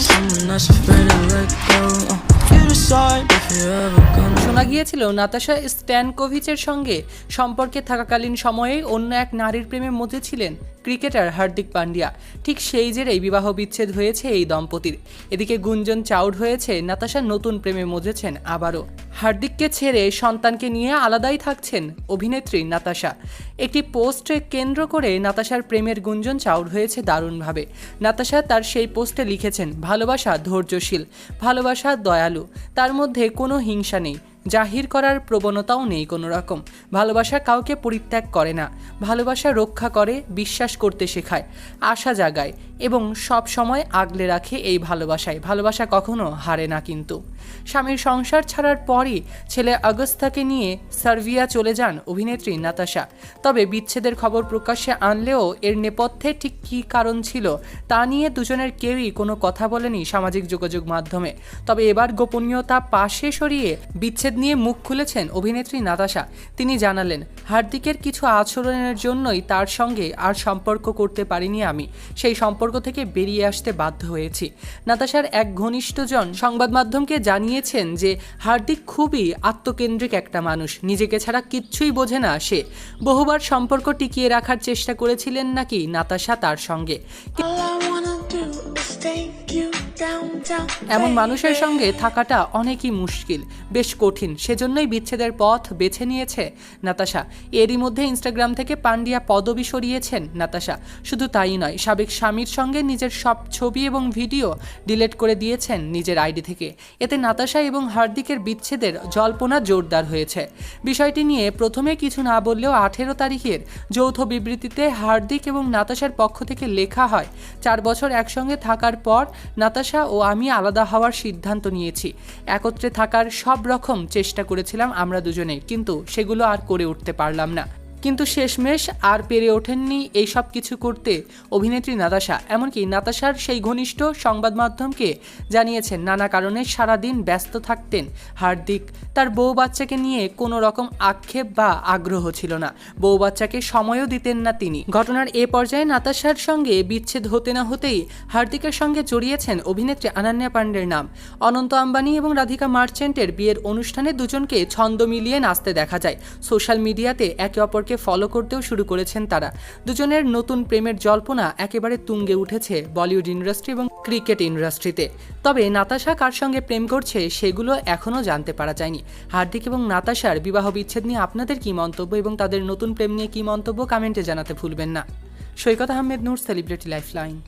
someone that's afraid to let go. Uh, you decide if you're ever gonna. শোনা গিয়েছিল, নাতাশা স্ট্যানকোভিচের সঙ্গে সম্পর্কে থাকাকালীন সময়ে অন্য এক নারীর প্রেমে মজেছিলেন ক্রিকেটার হার্দিক পান্ডিয়া। ঠিক সেই জেরেই বিবাহ বিচ্ছেদ হয়েছে এই দম্পতির। এদিকে গুঞ্জন চাউড হয়েছে, নাতাশা নতুন প্রেমে মজেছেন আবারও। হার্দিককে ছেড়ে সন্তানকে নিয়ে আলাদাই থাকছেন অভিনেত্রী নাতাশা। একটি পোস্টে কেন্দ্র করে নাতাশার প্রেমের গুঞ্জন চাউড হয়েছে দারুণভাবে। নাতাশা তার সেই পোস্টে লিখেছেন, ভালোবাসা ধৈর্যশীল, ভালোবাসা দয়ালু, তার মধ্যে কোনো হিংসা নেই জাহির করার প্রবণতাও নেই কোনো রকম ভালোবাসা কাউকে পরিত্যাগ করে না। ভালোবাসা রক্ষা করে, বিশ্বাস করতে শেখায়, আশা জাগায় এবং সব সময় আগলে রাখে এই ভালোবাসায়। ভালোবাসা কখনো হারে না কিন্তু। স্বামীর সংসার ছাড়ার পরই ছেলে অগস্তাকে নিয়ে সার্বিয়া চলে যান অভিনেত্রী নাতাশা। তবে বিচ্ছেদের খবর প্রকাশ্যে আনলেও এর নেপথ্যে ঠিক কী কারণ ছিল তা নিয়ে দুজনের কেউই কোনো কথা বলেনি সামাজিক যোগাযোগ মাধ্যমে। তবে এবার গোপনীয়তা পাশে সরিয়ে বিচ্ছেদ নিয়ে মুখ খুলেছেন অভিনেত্রী নাতাশা। তিনি জানালেন, হার্দিকের কিছু আচরণের জন্যই তার সঙ্গে আর সম্পর্ক করতে পারিনি আমি। সেই সম্পর্ক থেকে বেরিয়ে আসতে বাধ্য হয়েছি। নাতাশার এক ঘনিষ্ঠজন সংবাদ মাধ্যমকে জানিয়েছেন যে, হার্দিক খুবই আত্মকেন্দ্রিক একটা মানুষ। নিজেকে ছাড়া কিচ্ছুই বোঝে না সে। বহুবার সম্পর্ক টিকিয়ে রাখার চেষ্টা করেছিলেন নাকি নাতাশা তার সঙ্গে। All I wanna do is take you. এমন মানুষের সঙ্গে থাকাটা অনেকই মুশকিল, বেশ কঠিন। সেজন্যই বিচ্ছেদের পথ বেছে নিয়েছে নাতাশা। এরই মধ্যে ইনস্টাগ্রাম থেকে পান্ডিয়া পদবি সরিয়েছেন নাতাশা। শুধু তাই নয়, সাবেক স্বামীর সঙ্গে নিজের সব ছবি এবং ভিডিও ডিলিট করে দিয়েছেন নিজের আইডি থেকে। এতে নাতাশা এবং হার্দিকের বিচ্ছেদের জল্পনা জোরদার হয়েছে। বিষয়টি নিয়ে প্রথমে কিছু না বললেও আঠেরো তারিখের যৌথ বিবৃতিতে হার্দিক এবং নাতাশার পক্ষ থেকে লেখা হয়, চার বছর একসঙ্গে থাকার পর নাতাশা ও আমি আলাদা হওয়ার সিদ্ধান্ত নিয়েছি। একত্রে থাকার সব রকম চেষ্টা করেছিলাম আমরা দুজনে, কিন্তু সেগুলো আর করে উঠতে পারলাম না। কিন্তু শেষমেশ আর পেরে ওঠেননি এই সব কিছু করতে অভিনেত্রী নাতাশা। এমনকি নাতাশার সেই ঘনিষ্ঠ সংবাদ মাধ্যমকে জানিয়েছেন, নানা কারণে সারাদিন ব্যস্ত থাকতেন হার্দিক। তার বউ বাচ্চাকে নিয়ে কোনো রকম আক্ষেপ বা আগ্রহ ছিল না। বউ বাচ্চাকে সময়ও দিতেন না তিনি। ঘটনার এ পর্যায়ে নাতাশার সঙ্গে বিচ্ছেদ হতে না হতেই হার্দিকের সঙ্গে জড়িয়েছেন অভিনেত্রী আনান্যা পান্ডের নাম। অনন্ত আম্বানি এবং রাধিকা মার্চেন্টের বিয়ের অনুষ্ঠানে দুজনকে ছন্দ মিলিয়ে নাচতে দেখা যায়। সোশ্যাল মিডিয়াতে একে অপরকে ফলো করতেও শুরু করেছেন তারা। দুজনের নতুন প্রেমের জল্পনা একেবারে তুঙ্গে উঠেছে বলিউড ইন্ডাস্ট্রি এবং ক্রিকেট ইন্ডাস্ট্রিতে। তবে নাতাশা কার সঙ্গে প্রেম করছে সেগুলো এখনও জানতে পারা যায়নি। হার্দিক এবং নাতাশার বিবাহ বিচ্ছেদ নিয়ে আপনাদের কী মন্তব্য এবং তাদের নতুন প্রেম নিয়ে কী মন্তব্য কমেন্টে জানাতে ভুলবেন না। Saikat Ahmed, Noor celebrity lifeline.